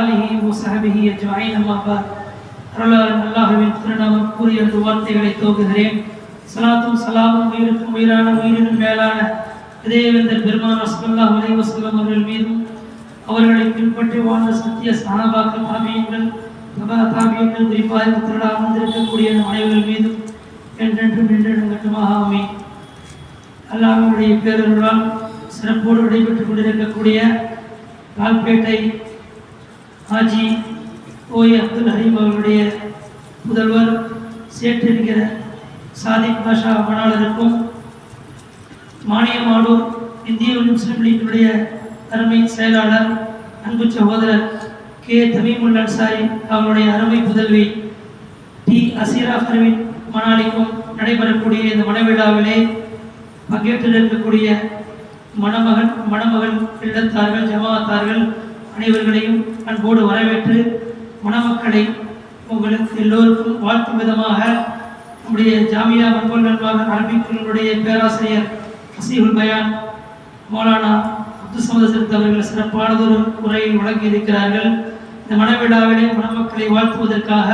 ஆலிஹி முசஹபிஹி அஜ்மாயின். அம்மா அருளாளன் அல்லாஹுவின் திருநாமம் கூறி அந்த வார்த்தைகளை தோகுகிறேன் சலாத்தும் சலாமும் உயிருக்கும் உயிரான உயிரினும் மேலான இதயவேந்தர் பெருமான் ரசமல்லா உலகி வசல்லம் அவர்கள் மீதும் அவர்களை பின்பற்றி வாழ்ந்த சத்திய சகாபாக்கள் தாமியங்கள் சபா தாமியங்கள் குறிப்பாக திருடா அமர்ந்திருக்கக்கூடிய அனைவர்கள் மீதும் என்றென்றும் என்றென்றும் கட்டுமாக அமை அல்லாஹனுடைய பேரர்களால் சிறப்போடு நடைபெற்றுக் கொண்டிருக்கக்கூடிய கால்பேட்டை ஹாஜி ஓய் அப்துல் ஹரீம் அவர்களுடைய முதல்வர் சேட் என்கிற சாதிக் பாஷா மணாளருக்கும் மானியமாடூர் இந்திய முஸ்லிம் லீக்கினுடைய அருமை செயலாளர் அன்பு சகோதரர் கே. தமிமுல் அன்சாரி அவருடைய அருமை புதல்வி டி. அசீரா ஃபர்வின் மணாலிக்கும் நடைபெறக்கூடிய இந்த மனவிழாவிலே பங்கேற்று இருக்கக்கூடிய மணமகன் மணமகள் இல்லத்தார்கள் ஜமாத்தார்கள் அனைவர்களையும் அன்போடு வரவேற்று மணமக்களை உங்களுக்கு எல்லோருக்கும் வாழ்த்தும் விதமாக நம்முடைய ஜாமியா மன்போல் நண்பாக அரபிக்குடைய பேராசிரியர் ஹசீபுல் பயான் மௌலானா அப்துல் சமது அவர்கள் சிறப்பானதொரு உரையை வழங்கி இருக்கிறார்கள் இந்த மணவிழாவிலே மணமக்களை வாழ்த்துவதற்காக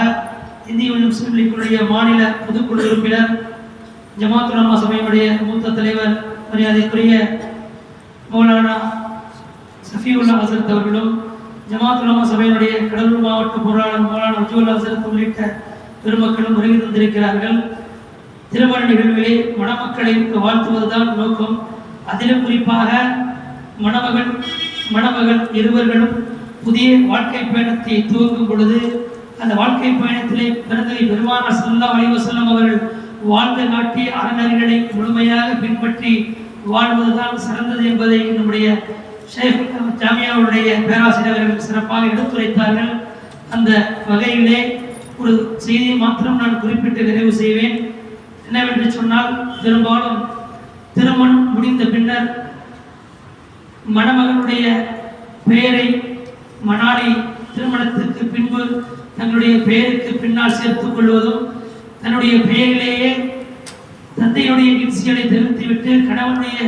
இந்திய முஸ்லிம் லீக்குடைய மாநில பொதுக்குழு உறுப்பினர் ஜமாத்துலாமா சபையினுடைய மூத்த தலைவர் மரியாதைக்குரிய மௌலானா சஃபியுல்லா ஹசரத் அவர்களும் ஜமாத் உலமா சபையினுடைய கடலூர் மாவட்ட பொருளாளர் மௌலானா உஜ்வல் ஹசரத் உள்ளிட்ட பெருமக்களும் வருகை தந்திருக்கிறார்கள். திருமண நிகழ்விலே மணமக்களை வாழ்த்துவதுதான் நோக்கம். அதிலும் குறிப்பாக மணமகன் மணமகள் இருவர்களும் புதிய வாழ்க்கை பயணத்தை துவங்கும் பொழுது அந்த வாழ்க்கை பயணத்திலே பிறந்தவை பெருமானார் சல்லா அலைஹி அவர்கள் வாழ்ந்த நாட்டிய அறநெறிகளை முழுமையாக பின்பற்றி வாழ்வதுதான் சிறந்தது என்பதை நம்முடைய ஷேக் ஜாமியாவுடைய பேராசிரியர்கள் சிறப்பாக எடுத்துரைத்தார்கள். அந்த வகையிலே ஒரு செய்தியை மாத்திரம் நான் குறிப்பிட்டு நிறைவு செய்வேன். என்னவென்று சொன்னால் பெரும்பாலும் திருமணம் முடிந்த பின்னர் மணமகனுடைய பெயரை மணாலி திருமணத்திற்கு பின்பு தன்னுடைய பெயருக்கு பின்னால் சேர்த்துக் கொள்வதும் தன்னுடைய பெயரிலேயே தந்தையுடைய இன்சியலை தெரிவித்துவிட்டு கணவனுடைய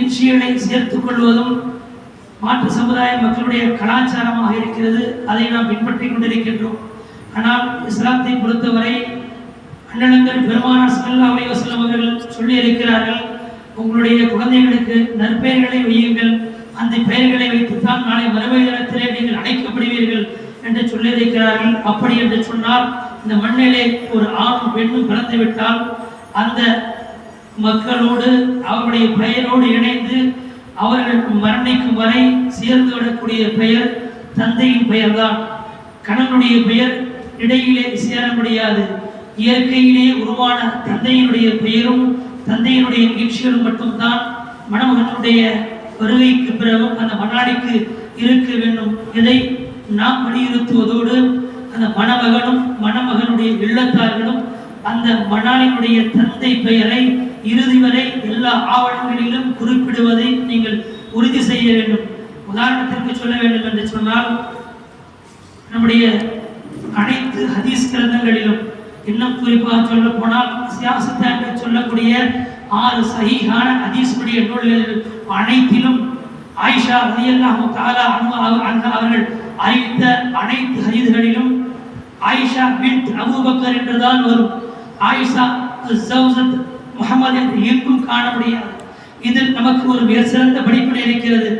இன்சியலை சேர்த்துக் கொள்வதும் மாற்று சமுதாய மக்களுடைய கலாச்சாரமாக இருக்கிறது. அதை நாம் பின்பற்றிக் கொண்டிருக்கின்றோம். ஆனால் இஸ்லாத்தை பொறுத்தவரை அண்ணனங்கள் பெருமானார் சல்லா அலி வசலம் அவர்கள் சொல்லி இருக்கிறார்கள் உங்களுடைய குழந்தைகளுக்கு நற்பெயர்களை வையுங்கள். அந்த பெயர்களை வைத்துத்தான் நாளை மறுமை தினத்திலே நீங்கள் அழைக்கப்படுவீர்கள் என்று சொல்லியிருக்கிறார்கள். அப்படி என்று சொன்னால் இந்த மண்ணிலே ஒரு ஆணும் பெண்ணும் பிறந்து விட்டால் அந்த மக்களோடு அவருடைய பெயரோடு இணைந்து அவர்களுக்கு மரணிக்கும் வரை சேர்ந்து விடக்கூடிய பெயர் தந்தையின் பெயர்தான். கணவனுடைய பெயர் இடையிலே சேர முடியாது. இயற்கையிலே உருவான தந்தையினுடைய பெயரும் தந்தையினுடைய நிகழ்ச்சிகளும் மட்டும்தான் மணமகனுடைய வருகைக்கு பிறகும் அந்த மண்ணாடிக்கு இருக்க வேண்டும். இதை நாம் வலியுறுத்துவதோடு அந்த மணமகனும் மணமகனுடைய இல்லத்தார்களும் அந்த மணாளினுடைய தந்தை பெயரை இறுதி வரை எல்லா ஆவணங்களிலும் குறிப்பிடுவதை நீங்கள் உறுதி செய்ய வேண்டும். உதாரணத்திற்கு சொல்ல வேண்டும் என்று சொன்னால் நம்முடைய அனைத்து ஹதீஸ் கிரந்தங்களிலும் இன்னும் குறிப்பாக சொல்ல போனால் சியாசத்த சொல்லக்கூடிய ஆறு சகிகான ஹதீஸுடைய நூல்கள் அனைத்திலும் ஆயிஷா ரலியல்லாஹு தாலா அன்ஹா அவர்கள் அறிவித்த அனைத்து ஹதீஸ்களிலும் ஆயிஷா பின் அபூபக்கர் என்றுதான் வரும். ஆயிஷா முகமது என்று எங்கும் காண முடியாது இதில் நமக்கு ஒரு மிக சிறந்த படிப்பினை இருக்கிறது.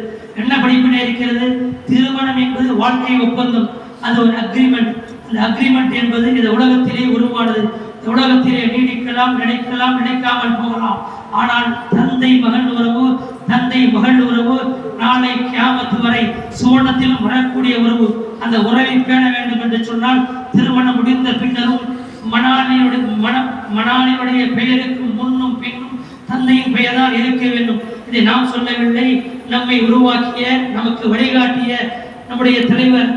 என்ன படிப்பினை இருக்கிறது? திருமணம் என்பது வாழ்க்கை ஒப்பந்தம். அது ஒரு அக்ரிமெண்ட் அந்த அக்ரிமெண்ட் என்பது இந்த உலகத்திலே உருவானது. இந்த உலகத்திலே நீடிக்கலாம் நினைக்கலாம் நினைக்காமல் போகலாம். ஆனால் தந்தை மகன் உறவு தந்தை மகள் உறவு நாளை கியாமத்து வரை சுவனத்திலும் வரக்கூடிய உறவு. அந்த உறவை பேண வேண்டும் என்று சொன்னால் திருமணம் முடிந்த பின்னரும் மணாலியுடைய மன மணாலியுடைய பெயருக்கு முன்னும் பின்னும் தந்தையின் பெயர்தான் இருக்க வேண்டும். இதை நாம் சொல்லவில்லை. நம்மை உருவாக்கிய நமக்கு வழிகாட்டிய நம்முடைய தலைவர்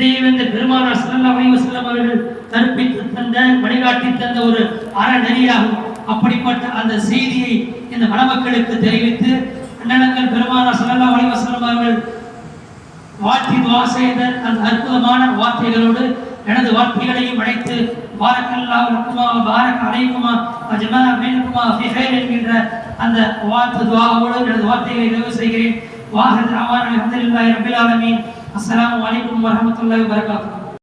தேவேந்திர பெருமானார் ஸல்லல்லாஹு அலைஹி அவர்கள் கற்பித்து தந்த வழிகாட்டி தந்த ஒரு அறநெறியாகும். அப்படிப்பட்ட அந்த செய்தியை இந்த மணமக்களுக்கு தெரிவித்து அண்ணனங்கள் பெருமானார் ஸல்லல்லாஹு அலைஹி அவர்கள் வாழ்த்தி துவா செய்த அந்த அற்புதமான வார்த்தைகளோடு எனது வார்த்தைகளையும் அழைத்து பாரக்கல்லாஹு லக்குமா பாரக் அலைக்குமா வஜமா பைனக்குமா ஃபி ஹைர் என்கின்ற அந்த வாழ்த்து துவாவோடு எனது வார்த்தைகளை நிறைவு செய்கிறேன். வாஹத் அவான் அல்ஹம்துலில்லாஹி ரப்பில் ஆலமீன். அஸ்ஸலாமு அலைக்கும் வரஹ்மத்துல்லாஹி வபரகாத்துஹு.